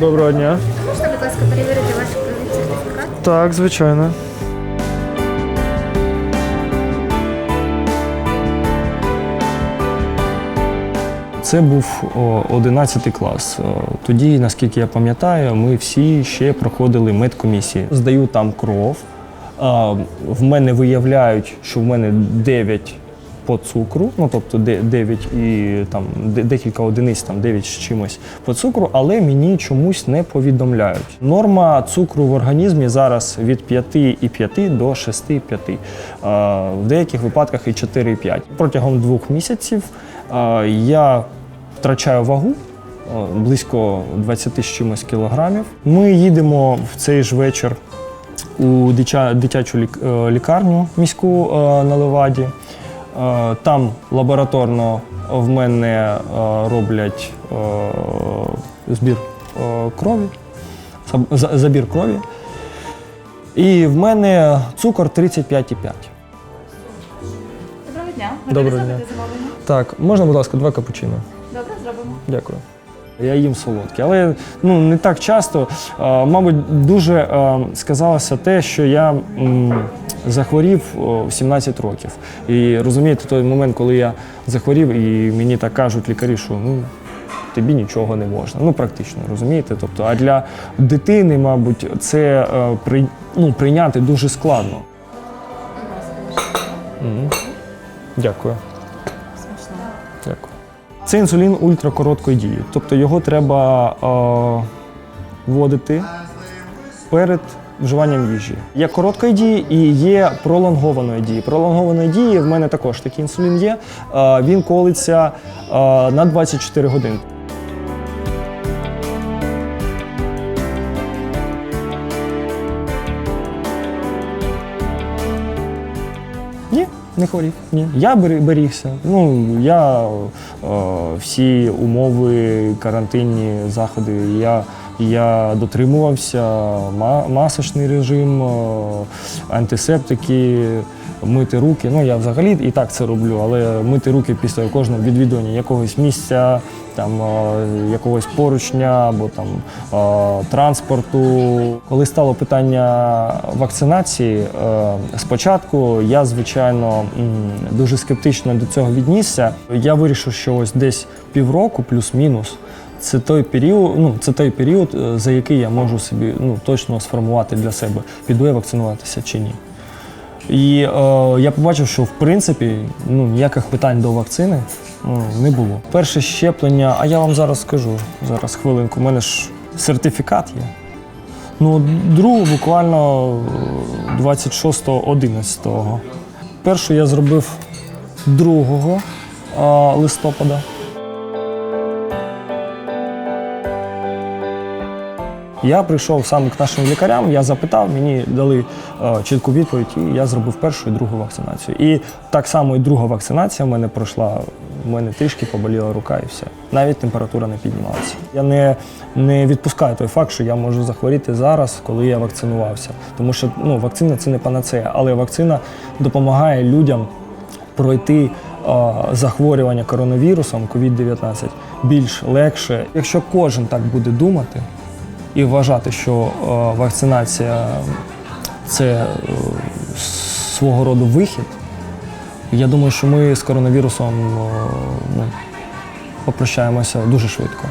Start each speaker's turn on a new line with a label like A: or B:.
A: Доброго дня.
B: Можна, будь ласка, перевірити ваш сертифікат?
A: Так, звичайно. Це був 11 клас. Тоді, наскільки я пам'ятаю, ми всі ще проходили медкомісії. Здаю там кров. В мене виявляють, що в мене 9 по цукру, ну тобто 9 і там декілька одиниць, там 9 з чимось по цукру, але мені чомусь не повідомляють. Норма цукру в організмі зараз від 5,5 до 6,5. В деяких випадках і 4,5. Протягом двох місяців я втрачаю вагу. Близько 20 з чимось кілограмів. Ми їдемо в цей ж вечір у дитячу е, лікарню міську е, на Леваді. Е, Там лабораторно в мене е, роблять е, збір крові, забір крові. І в мене цукор 35,5.
C: Доброго дня.
A: Доброго дня. Так, можна, будь ласка, два капучино.
C: Добре, зробимо.
A: Дякую. Я їм солодке, але ну не так часто. А, мабуть, дуже а, сказалося те, що я захворів в 17 років. І розумієте, той момент, коли я захворів, і мені так кажуть лікарі, що ну. Тобі нічого не можна. Ну, практично, розумієте? Тобто, а для дитини, мабуть, це е, при, ну, прийняти дуже складно. Дякую. Дякую. Це інсулін ультракороткої дії. Тобто його треба е, вводити перед вживанням їжі. Є короткої дії і є пролонгованої дії. Пролонгованої дії в мене також такий інсулін є. Він колиться на 24 години. Ні, не хворів. Ні. Я бері- берігся. Ну, я е, всі умови, карантинні заходи, я, я дотримувався, масочний режим, е, антисептики, мити руки. Ну, я взагалі і так це роблю, але мити руки після кожного відвідування якогось місця, там, е, якогось поручня або там, е, транспорту. Коли стало питання вакцинації, спочатку я, звичайно, дуже скептично до цього віднісся. Я вирішив, що ось десь півроку, плюс-мінус. Це той період, ну це той період, е, за який я можу собі ну точно сформувати для себе, піду я вакцинуватися чи ні. І е, я побачив, що в принципі ну, ніяких питань до вакцини ну, не було. Перше щеплення, а я вам зараз скажу, зараз хвилинку, у мене ж сертифікат є. Ну, другу буквально е, 26-11. Першу я зробив 2 е, листопада. Я прийшов саме к нашим лікарям, я запитав, мені дали е, чітку відповідь, і я зробив першу і другу вакцинацію. І так само і друга вакцинація в мене пройшла. У мене трішки поболіла рука і все. Навіть температура не піднімалася. Я не, не відпускаю той факт, що я можу захворіти зараз, коли я вакцинувався. Тому що ну, вакцина це не панацея, але вакцина допомагає людям пройти е, захворювання коронавірусом COVID-19 більш легше. Якщо кожен так буде думати і вважати, що е, вакцинація це е, свого роду вихід, я думаю, що ми з коронавірусом е, ну, попрощаємося дуже швидко.